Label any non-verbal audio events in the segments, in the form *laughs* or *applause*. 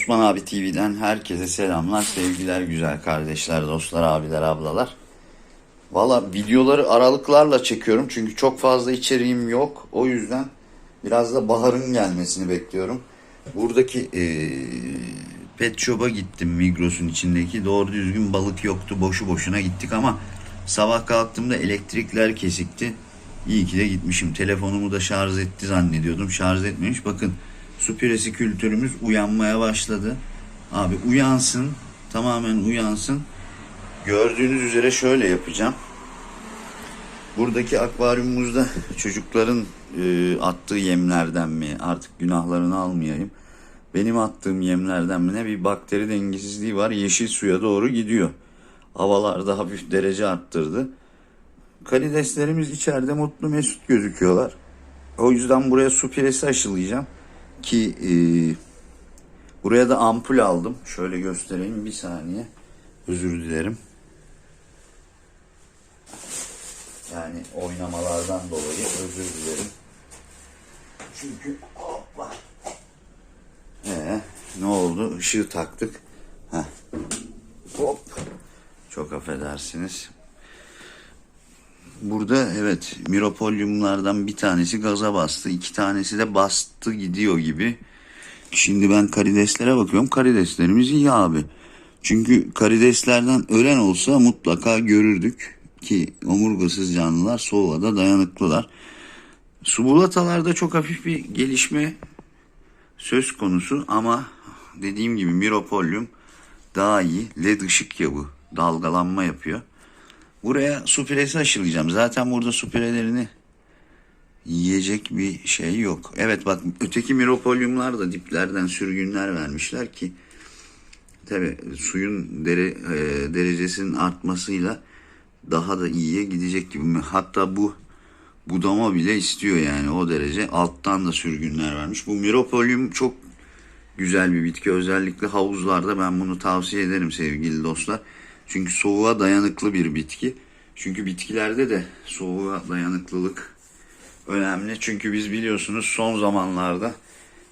Osman abi TV'den herkese selamlar, sevgiler, güzel kardeşler, dostlar, abiler, ablalar. Valla videoları aralıklarla çekiyorum çünkü çok fazla içeriğim yok. O yüzden biraz da baharın gelmesini bekliyorum. Buradaki eee pet shop'a gittim Migros'un içindeki. Doğru düzgün balık yoktu. Boşu boşuna gittik ama sabah kalktığımda elektrikler kesikti. İyi ki de gitmişim. Telefonumu da şarj etti zannediyordum. Şarj etmemiş. Bakın su piresi kültürümüz uyanmaya başladı. Abi uyansın. Tamamen uyansın. Gördüğünüz üzere şöyle yapacağım. Buradaki akvaryumumuzda çocukların e, attığı yemlerden mi artık günahlarını almayayım. Benim attığım yemlerden mi ne bir bakteri dengesizliği var. Yeşil suya doğru gidiyor. Havalarda hafif derece arttırdı. Karideslerimiz içeride mutlu mesut gözüküyorlar. O yüzden buraya su piresi aşılayacağım. Ki e, buraya da ampul aldım. Şöyle göstereyim bir saniye. Özür dilerim. Yani oynamalardan dolayı özür dilerim. Çünkü hoppa. Ee, ne oldu? Işığı taktık. Heh. Hop. Çok affedersiniz. Burada evet miropolyumlardan bir tanesi gaza bastı. iki tanesi de bastı gidiyor gibi. Şimdi ben karideslere bakıyorum. Karideslerimiz iyi abi. Çünkü karideslerden ölen olsa mutlaka görürdük ki omurgasız canlılar soğuğa da dayanıklılar. Subulatalarda çok hafif bir gelişme söz konusu ama dediğim gibi miropolyum daha iyi. LED ışık ya bu. Dalgalanma yapıyor. Buraya su piresi aşılayacağım. Zaten burada su pirelerini yiyecek bir şey yok. Evet bak öteki miropolyumlar da diplerden sürgünler vermişler ki tabi suyun dere, e, derecesinin artmasıyla daha da iyiye gidecek gibi. Hatta bu budama bile istiyor yani o derece. Alttan da sürgünler vermiş. Bu miropolyum çok güzel bir bitki. Özellikle havuzlarda ben bunu tavsiye ederim sevgili dostlar. Çünkü soğuğa dayanıklı bir bitki. Çünkü bitkilerde de soğuğa dayanıklılık önemli. Çünkü biz biliyorsunuz son zamanlarda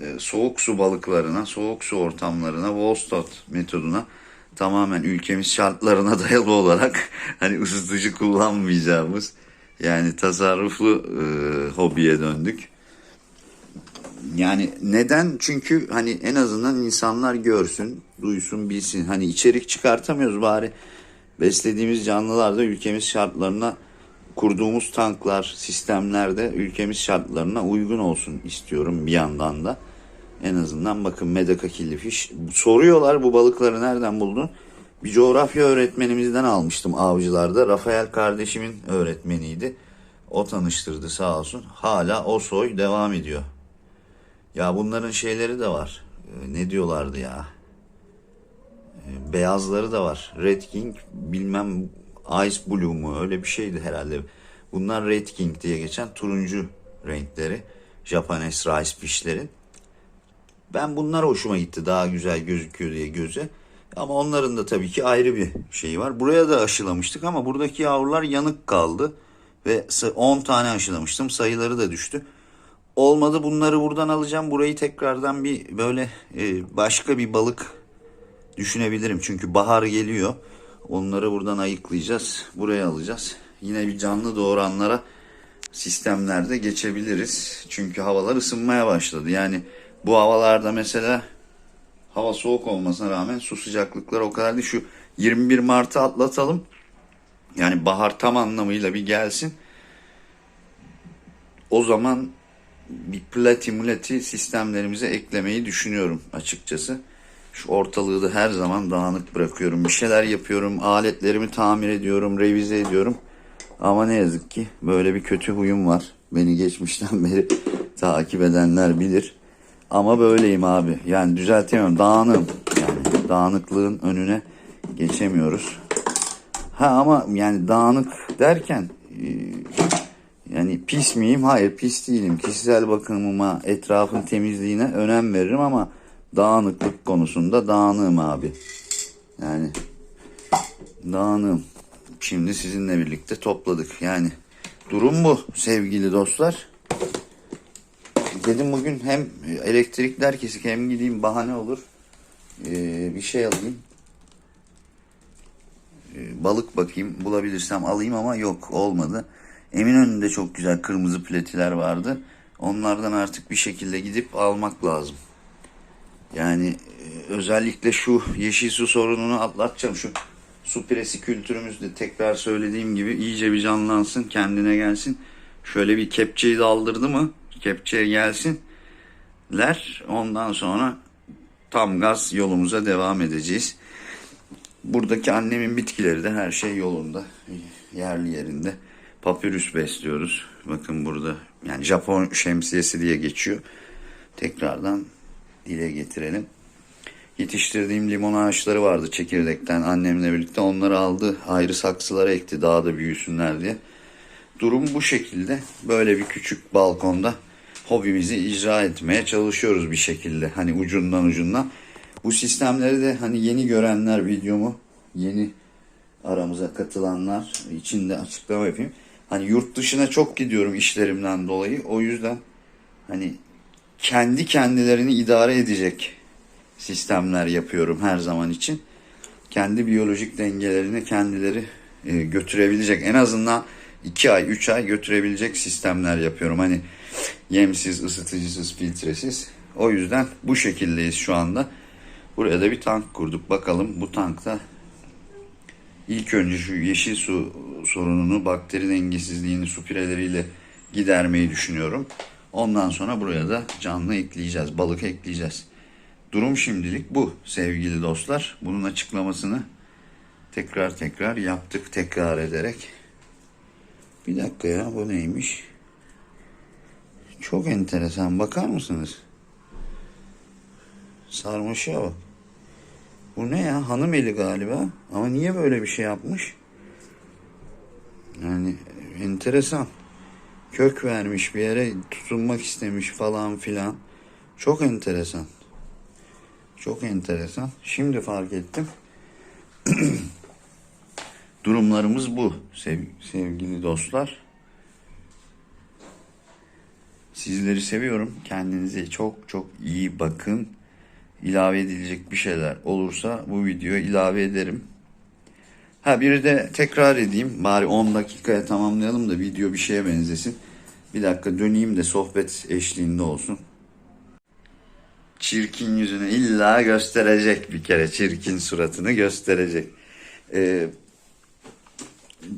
e, soğuk su balıklarına, soğuk su ortamlarına, Wolstot metoduna tamamen ülkemiz şartlarına *laughs* dayalı olarak hani ısıtıcı kullanmayacağımız yani tasarruflu e, hobiye döndük. Yani neden? Çünkü hani en azından insanlar görsün, duysun, bilsin. Hani içerik çıkartamıyoruz bari. Beslediğimiz canlılar da ülkemiz şartlarına kurduğumuz tanklar, sistemlerde ülkemiz şartlarına uygun olsun istiyorum bir yandan da. En azından bakın Medaka Killifish. Soruyorlar bu balıkları nereden buldun? Bir coğrafya öğretmenimizden almıştım avcılarda. Rafael kardeşimin öğretmeniydi. O tanıştırdı sağ olsun. Hala o soy devam ediyor. Ya bunların şeyleri de var. Ee, ne diyorlardı ya? Ee, beyazları da var. Red King bilmem Ice Blue mu öyle bir şeydi herhalde. Bunlar Red King diye geçen turuncu renkleri. Japanese Rice Fish'lerin. Ben bunlar hoşuma gitti daha güzel gözüküyor diye göze. Ama onların da tabii ki ayrı bir şeyi var. Buraya da aşılamıştık ama buradaki yavrular yanık kaldı. Ve 10 tane aşılamıştım. Sayıları da düştü. Olmadı bunları buradan alacağım. Burayı tekrardan bir böyle e, başka bir balık düşünebilirim. Çünkü bahar geliyor. Onları buradan ayıklayacağız. Buraya alacağız. Yine bir canlı doğuranlara sistemlerde geçebiliriz. Çünkü havalar ısınmaya başladı. Yani bu havalarda mesela hava soğuk olmasına rağmen su sıcaklıkları o kadar değil. Şu 21 Mart'ı atlatalım. Yani bahar tam anlamıyla bir gelsin. O zaman bir plati mulati sistemlerimize eklemeyi düşünüyorum açıkçası. Şu ortalığı da her zaman dağınık bırakıyorum. Bir şeyler yapıyorum, aletlerimi tamir ediyorum, revize ediyorum. Ama ne yazık ki böyle bir kötü huyum var. Beni geçmişten *laughs* beri takip edenler bilir. Ama böyleyim abi. Yani düzeltemiyorum. Dağınığım. Yani dağınıklığın önüne geçemiyoruz. Ha ama yani dağınık derken e, yani pis miyim? Hayır pis değilim. Kişisel bakımıma, etrafın temizliğine önem veririm ama dağınıklık konusunda dağınığım abi. Yani dağınığım. Şimdi sizinle birlikte topladık. Yani durum bu sevgili dostlar. Dedim bugün hem elektrikler kesik hem gideyim bahane olur. Ee, bir şey alayım. Ee, balık bakayım bulabilirsem alayım ama yok olmadı. Eminönü'nde çok güzel kırmızı pletiler vardı. Onlardan artık bir şekilde gidip almak lazım. Yani e, özellikle şu yeşil su sorununu atlatacağım. Şu su piresi kültürümüz de tekrar söylediğim gibi iyice bir canlansın, kendine gelsin. Şöyle bir kepçeyi de aldırdı mı, kepçeye gelsinler. Ondan sonra tam gaz yolumuza devam edeceğiz. Buradaki annemin bitkileri de her şey yolunda. Yerli yerinde. Papyrus besliyoruz. Bakın burada yani Japon şemsiyesi diye geçiyor. Tekrardan dile getirelim. Yetiştirdiğim limon ağaçları vardı çekirdekten annemle birlikte. Onları aldı ayrı saksılara ekti daha da büyüsünler diye. Durum bu şekilde. Böyle bir küçük balkonda hobimizi icra etmeye çalışıyoruz bir şekilde. Hani ucundan ucundan. Bu sistemleri de hani yeni görenler videomu, yeni aramıza katılanlar için de açıklama yapayım. Hani yurt dışına çok gidiyorum işlerimden dolayı. O yüzden hani kendi kendilerini idare edecek sistemler yapıyorum her zaman için. Kendi biyolojik dengelerini kendileri e, götürebilecek en azından 2 ay 3 ay götürebilecek sistemler yapıyorum. Hani yemsiz, ısıtıcısız, filtresiz. O yüzden bu şekildeyiz şu anda. Buraya da bir tank kurduk. Bakalım bu tankta ilk önce şu yeşil su sorununu, bakteri dengesizliğini su pireleriyle gidermeyi düşünüyorum. Ondan sonra buraya da canlı ekleyeceğiz, balık ekleyeceğiz. Durum şimdilik bu sevgili dostlar. Bunun açıklamasını tekrar tekrar yaptık tekrar ederek. Bir dakika ya bu neymiş? Çok enteresan bakar mısınız? Sarmaşığa bak. Bu ne ya? Hanım eli galiba. Ama niye böyle bir şey yapmış? Yani enteresan. Kök vermiş bir yere tutunmak istemiş falan filan. Çok enteresan. Çok enteresan. Şimdi fark ettim. *clears throat* Durumlarımız bu sev- sevgili dostlar. Sizleri seviyorum. Kendinize çok çok iyi bakın. İlave edilecek bir şeyler olursa bu videoya ilave ederim. Ha bir de tekrar edeyim. Bari 10 dakikaya tamamlayalım da video bir şeye benzesin. Bir dakika döneyim de sohbet eşliğinde olsun. Çirkin yüzünü illa gösterecek bir kere. Çirkin suratını gösterecek. Ee,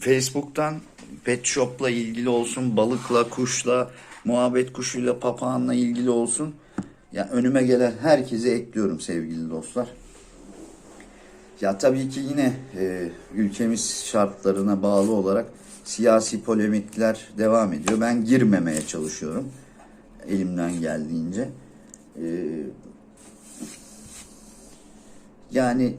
Facebook'tan pet shop'la ilgili olsun, balıkla, kuşla, muhabbet kuşuyla, papağanla ilgili olsun. Ya önüme gelen herkese ekliyorum sevgili dostlar. Ya tabii ki yine e, ülkemiz şartlarına bağlı olarak siyasi polemikler devam ediyor. Ben girmemeye çalışıyorum elimden geldiğince. E, yani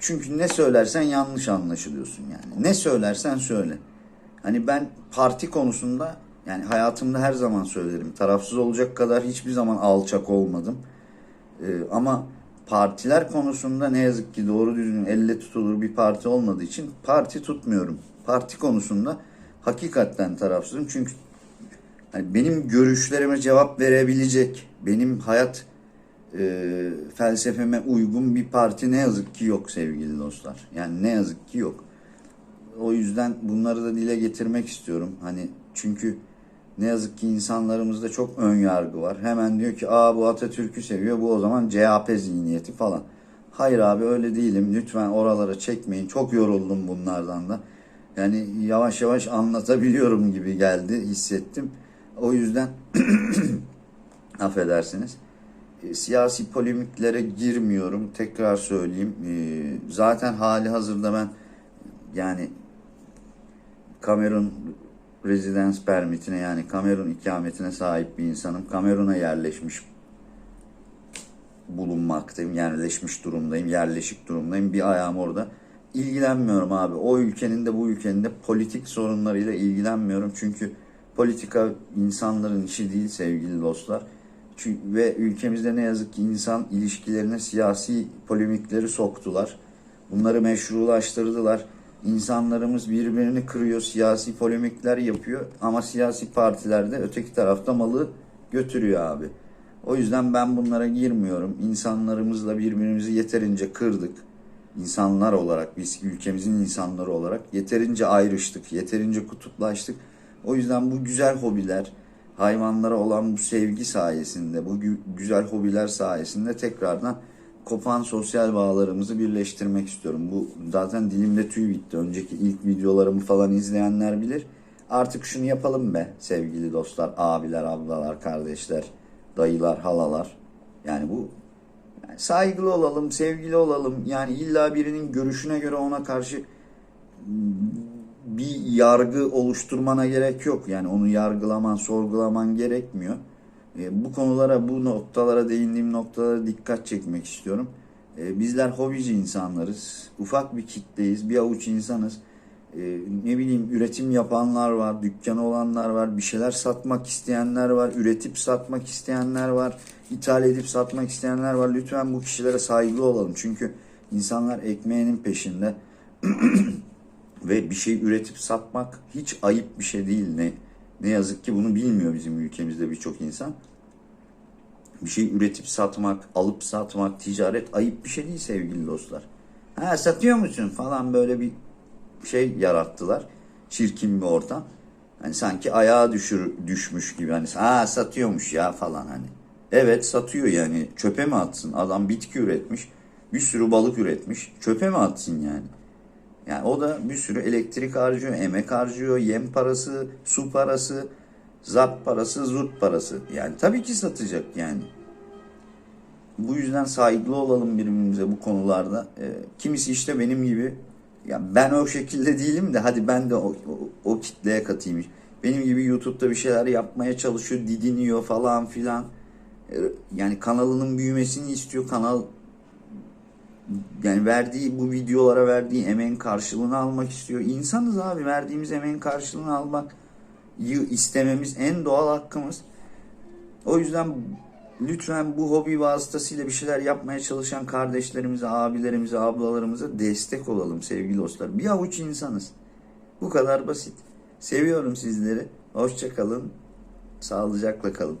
çünkü ne söylersen yanlış anlaşılıyorsun yani. Ne söylersen söyle. Hani ben parti konusunda yani hayatımda her zaman söylerim. Tarafsız olacak kadar hiçbir zaman alçak olmadım. Ee, ama partiler konusunda ne yazık ki doğru düzgün elle tutulur bir parti olmadığı için parti tutmuyorum. Parti konusunda hakikaten tarafsızım. Çünkü hani benim görüşlerime cevap verebilecek, benim hayat e, felsefeme uygun bir parti ne yazık ki yok sevgili dostlar. Yani ne yazık ki yok. O yüzden bunları da dile getirmek istiyorum. Hani çünkü ne yazık ki insanlarımızda çok ön yargı var. Hemen diyor ki aa bu Atatürk'ü seviyor bu o zaman CHP zihniyeti falan. Hayır abi öyle değilim. Lütfen oralara çekmeyin. Çok yoruldum bunlardan da. Yani yavaş yavaş anlatabiliyorum gibi geldi, hissettim. O yüzden *clears throat* affedersiniz. E, siyasi polemiklere girmiyorum. Tekrar söyleyeyim. E, zaten hali hazırda ben yani Kamerun residence permitine yani Kamerun ikametine sahip bir insanım. Kamerun'a yerleşmiş bulunmaktayım. Yerleşmiş durumdayım. Yerleşik durumdayım. Bir ayağım orada. İlgilenmiyorum abi. O ülkenin de bu ülkenin de politik sorunlarıyla ilgilenmiyorum. Çünkü politika insanların işi değil sevgili dostlar. Çünkü, ve ülkemizde ne yazık ki insan ilişkilerine siyasi polemikleri soktular. Bunları meşrulaştırdılar. İnsanlarımız birbirini kırıyor, siyasi polemikler yapıyor ama siyasi partilerde öteki tarafta malı götürüyor abi. O yüzden ben bunlara girmiyorum. İnsanlarımızla birbirimizi yeterince kırdık. İnsanlar olarak, biz ülkemizin insanları olarak yeterince ayrıştık, yeterince kutuplaştık. O yüzden bu güzel hobiler, hayvanlara olan bu sevgi sayesinde, bu gü- güzel hobiler sayesinde tekrardan kopan sosyal bağlarımızı birleştirmek istiyorum. Bu zaten dilimde tüy bitti. Önceki ilk videolarımı falan izleyenler bilir. Artık şunu yapalım be sevgili dostlar, abiler, ablalar, kardeşler, dayılar, halalar. Yani bu yani saygılı olalım, sevgili olalım. Yani illa birinin görüşüne göre ona karşı bir yargı oluşturmana gerek yok. Yani onu yargılaman, sorgulaman gerekmiyor. E, bu konulara, bu noktalara değindiğim noktalara dikkat çekmek istiyorum. E, bizler hobici insanlarız. Ufak bir kitleyiz, bir avuç insanız. E, ne bileyim üretim yapanlar var, dükkanı olanlar var, bir şeyler satmak isteyenler var, üretip satmak isteyenler var, ithal edip satmak isteyenler var. Lütfen bu kişilere saygılı olalım. Çünkü insanlar ekmeğinin peşinde *clears throat* ve bir şey üretip satmak hiç ayıp bir şey değil. Ne ne yazık ki bunu bilmiyor bizim ülkemizde birçok insan. Bir şey üretip satmak, alıp satmak, ticaret ayıp bir şey değil sevgili dostlar. Ha satıyor musun falan böyle bir şey yarattılar. Çirkin bir ortam. Hani sanki ayağa düşür, düşmüş gibi hani ha satıyormuş ya falan hani. Evet satıyor yani çöpe mi atsın? Adam bitki üretmiş. Bir sürü balık üretmiş. Çöpe mi atsın yani? Yani o da bir sürü elektrik harcıyor, emek harcıyor, yem parası, su parası, zap parası, zurt parası. Yani tabii ki satacak yani. Bu yüzden saygılı olalım birbirimize bu konularda. Ee, kimisi işte benim gibi ya ben o şekilde değilim de hadi ben de o, o, o kitleye katayım. Benim gibi YouTube'da bir şeyler yapmaya çalışıyor, didiniyor falan filan. Ee, Yani kanalının büyümesini istiyor. Kanal yani verdiği bu videolara verdiği emeğin karşılığını almak istiyor. İnsanız abi verdiğimiz emeğin karşılığını almak istememiz en doğal hakkımız. O yüzden lütfen bu hobi vasıtasıyla bir şeyler yapmaya çalışan kardeşlerimize, abilerimize, ablalarımıza destek olalım sevgili dostlar. Bir avuç insanız. Bu kadar basit. Seviyorum sizleri. Hoşça kalın. Sağlıcakla kalın.